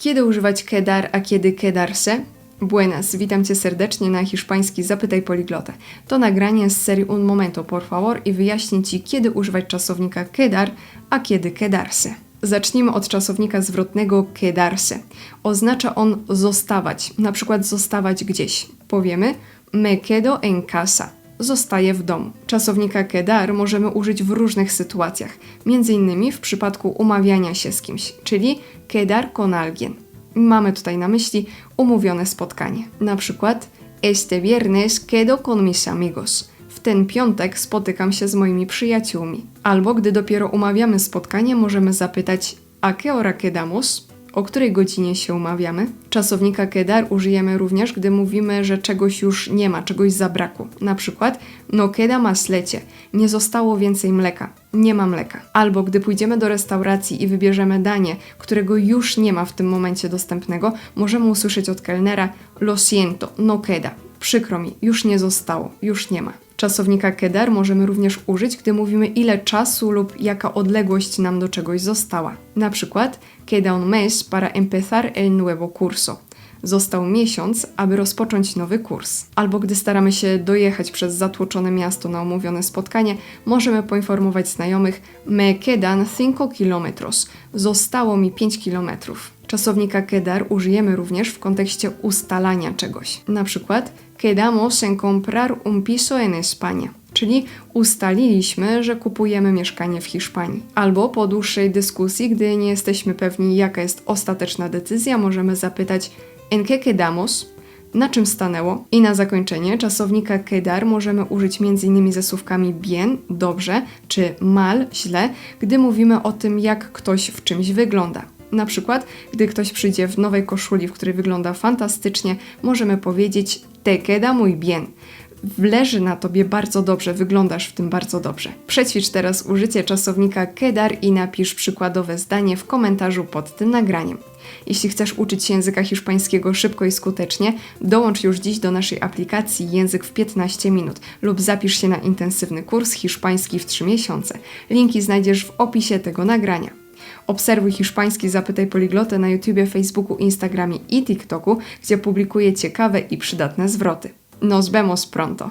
Kiedy używać quedar, a kiedy quedarse? Buenas, witam Cię serdecznie na hiszpański Zapytaj Poliglotę. To nagranie z serii Un Momento, por favor i wyjaśnię Ci, kiedy używać czasownika quedar, a kiedy quedarse. Zacznijmy od czasownika zwrotnego quedarse. Oznacza on zostawać, na przykład zostawać gdzieś. Powiemy me quedo en casa. Zostaje w domu. Czasownika quedar możemy użyć w różnych sytuacjach, innymi w przypadku umawiania się z kimś, czyli quedar con alguien. Mamy tutaj na myśli umówione spotkanie. Na przykład Este viernes quedo con mis amigos. W ten piątek spotykam się z moimi przyjaciółmi. Albo gdy dopiero umawiamy spotkanie, możemy zapytać A qué hora quedamos? O której godzinie się umawiamy? Czasownika quedar użyjemy również, gdy mówimy, że czegoś już nie ma, czegoś zabrakło. Na przykład no queda más leche. Nie zostało więcej mleka. Nie ma mleka. Albo gdy pójdziemy do restauracji i wybierzemy danie, którego już nie ma w tym momencie dostępnego, możemy usłyszeć od kelnera lo siento, no queda. Przykro mi, już nie zostało, już nie ma. Czasownika quedar możemy również użyć, gdy mówimy ile czasu lub jaka odległość nam do czegoś została. Na przykład queda un mes para empezar el nuevo curso. Został miesiąc, aby rozpocząć nowy kurs. Albo gdy staramy się dojechać przez zatłoczone miasto na umówione spotkanie, możemy poinformować znajomych Me quedan 5 kilometros. Zostało mi 5 kilometrów. Czasownika quedar użyjemy również w kontekście ustalania czegoś. Na przykład quedamos en comprar un piso en España. Czyli ustaliliśmy, że kupujemy mieszkanie w Hiszpanii. Albo po dłuższej dyskusji, gdy nie jesteśmy pewni, jaka jest ostateczna decyzja, możemy zapytać En qué quedamos? Na czym stanęło? I na zakończenie czasownika quedar możemy użyć m.in. ze słówkami bien, dobrze, czy mal, źle, gdy mówimy o tym, jak ktoś w czymś wygląda. Na przykład, gdy ktoś przyjdzie w nowej koszuli, w której wygląda fantastycznie, możemy powiedzieć te queda muy bien. Leży na tobie bardzo dobrze, wyglądasz w tym bardzo dobrze. Przećwicz teraz użycie czasownika quedar i napisz przykładowe zdanie w komentarzu pod tym nagraniem. Jeśli chcesz uczyć się języka hiszpańskiego szybko i skutecznie, dołącz już dziś do naszej aplikacji Język w 15 minut lub zapisz się na intensywny kurs hiszpański w 3 miesiące. Linki znajdziesz w opisie tego nagrania. Obserwuj hiszpański Zapytaj Poliglotę na YouTubie, Facebooku, Instagramie i TikToku, gdzie publikuję ciekawe i przydatne zwroty. Nos vemos pronto!